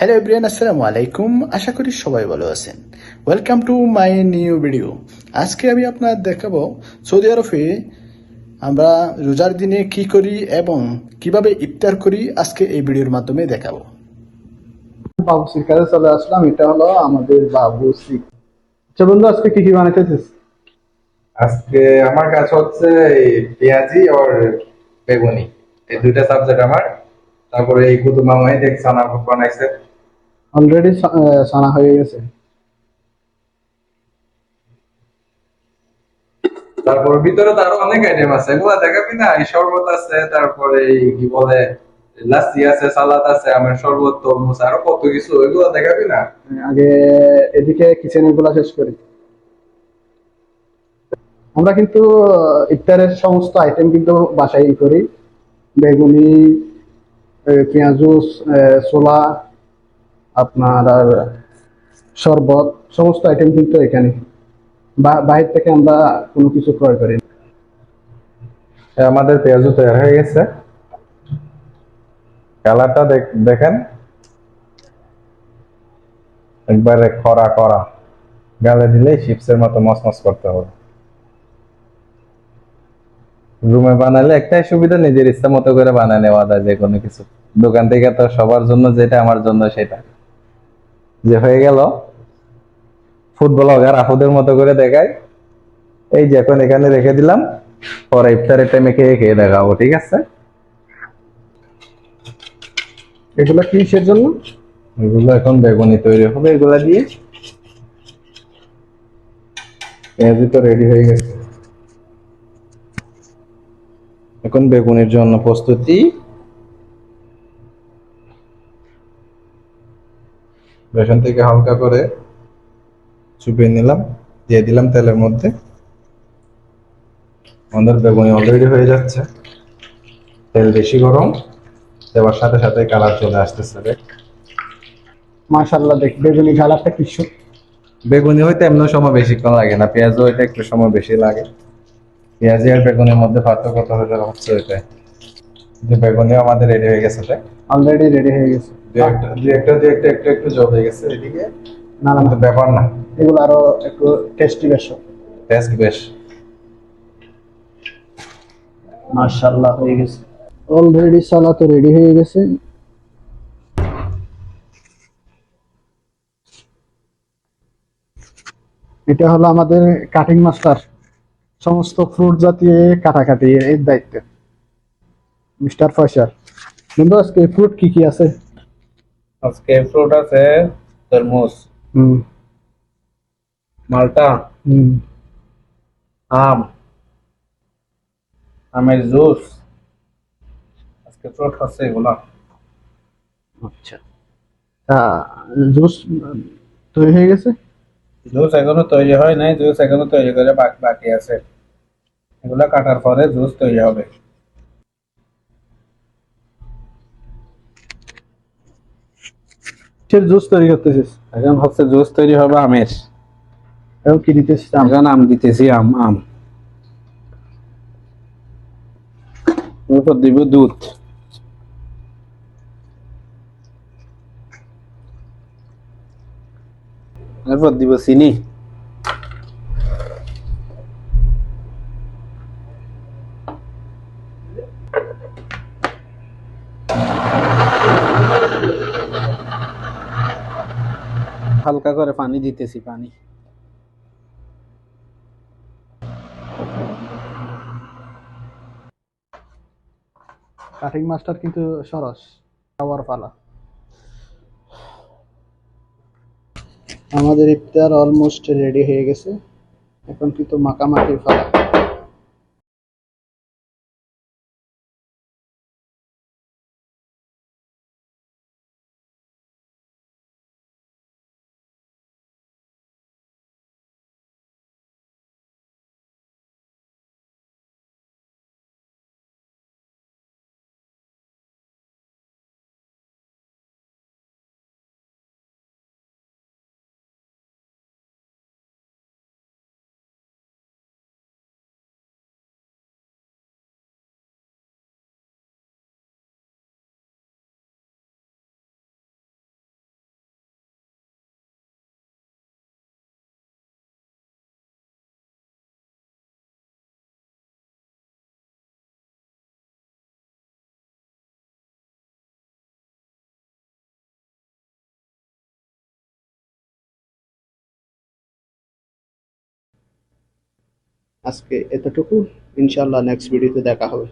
Hello everyone আসসালামু আলাইকুম আশা করি সবাই ভালো আছেন। Welcome to my new video আজকে আমি আপনার দেখাবো সৌদি আরবে আমরা রোজার দিনে কি করি এবং কীভাবে ইফতার করি আজকে এই ভিডিওর মাধ্যমে দেখাবো। বাবুসির কাছে চলে আসলাম এটা হলো আমাদের বাবুসি আচ্ছা বন্ধু আজকে কি কি বানাইতেছিস? আজকে আমার কাছে হচ্ছে এই পেঁয়াজি আর বেগুনি। এই দুইটা সাবজেক্ট আমার। তারপরে এই কুতুব মামাই দেখ সানা বানাইছে। অলরেডি সানা হয়ে গেছে তারপর ভিতরে তো আরও অনেক আইটেম আছে। এগুলা দেখাবি না এই শরবত আছে তারপরে এই কি বলে লাসি আছে সালাদ আছে আমার শরবত তরমুজ আরও কত কিছু। এগুলো দেখাবি না আগে এদিকে কিচেনেরগুলা শেষ করি। আমরা কিন্তু ইফতারের সমস্ত আইটেম কিন্তু বাসায় করি। বেগুনি এ, পেঁয়াজ জুস এ, ছোলা আপনার আর শরবত, সমস্ত আইটেম কিন্তু এখানে। বা- বাইরে থেকে আমরা কোনো কিছু ক্রয় করি আমাদের পেঁয়াজু তৈরি হয়ে গেছে। কালারটা দেখেন। একবারে খরা করা গালে দিলেই চিপসের মতো মসমস করতে হবে। রুমে বানালে একটাই সুবিধা, নিজের ইচ্ছা মতো করে বানায় নেওয়া যায় যে কোনো কিছু। দোকান থেকে তো সবার জন্য যেটা, আমার জন্য সেটা। যে হয়ে গেল ফুটবল অগার আহুদের মতো করে দেখাই। এই যে এখন এখানে রেখে দিলাম পরে ইফতারের টাইমে খেয়ে খেয়ে দেখাবো ঠিক আছে? এগুলো কিসের জন্য? এগুলো এখন বেগুনি তৈরি হবে এগুলা দিয়ে। পেঁয়াজি তো রেডি হয়ে গেছে। এখন বেগুনের জন্য প্রস্তুতি। বেসন থেকে হালকা করে চুপিয়ে নিলাম দিয়ে দিলাম তেলের মধ্যে। আমাদের বেগুনি অলরেডি হয়ে যাচ্ছে। তেল বেশি গরম দেওয়ার সাথে সাথে কালার চলে আসতেছে দেখ মাশাল্লাহ দেখ বেগুনি কালারটা কি বেগুনি হইতে এমন সময় বেশিক্ষণ লাগে না পেঁয়াজ হইতে একটু সময় বেশি লাগে। পেঁয়াজি আর বেগুনের মধ্যে পার্থক্য হলে হচ্ছে ওইটাই। যে বেগুনিও আমাদের রেডি হয়ে গেছে অলরেডি রেডি হয়ে গেছে। দুই একটা দুই একটা একটা একটু জল হয়ে গেছে। এদিকে? না না কিন্তু ব্যাপার না। এগুলো আরও একটু টেস্টি বেশ। টেস্ট বেশ। মাশাল্লাহ হয়ে গেছে। অলরেডি সালা তো রেডি হয়ে গেছে। এটা হলো আমাদের কাটিং মাস্টার সমস্ত ফ্রুট জাতীয় কাটাকাটি এর দায়িত্ব। মিস্টার ফয়সাল বন্ধু আজকে ফ্রুট কি কি আছে? আজকে ফ্রুট আছে তরমুজ হুম। মালটা হুম। আম আমের জুস আজকে ফ্রুট আছে এগুলা। আচ্ছা। জুস তৈরি হয়ে গেছে? জুস এখনও তৈরি হয় নাই জুস এখনও তৈরি করে বাকি বাকি আছে। এগুলা কাটার পরে জুস তৈরি হবে। কিসের জুস তৈরি করতেছিস? এখন হচ্ছে জুস তৈরি হবে আমের। এবং কি দিতেছিস আম? এখন আম দিতেছি আম আম। এরপর দিব দুধ। এরপর দিব চিনি। হালকা করে পানি দিতেছি, পানি। কাটিং মাস্টার কিন্তু সরস, খাওয়ার পালা। আমাদের ইফতার অলমোস্ট রেডি হয়ে গেছে। এখন কিন্তু মাখামাখির পালা। আজকে এতটুকু। ইনশাল্লাহ নেক্সট ভিডিওতে দেখা হবে।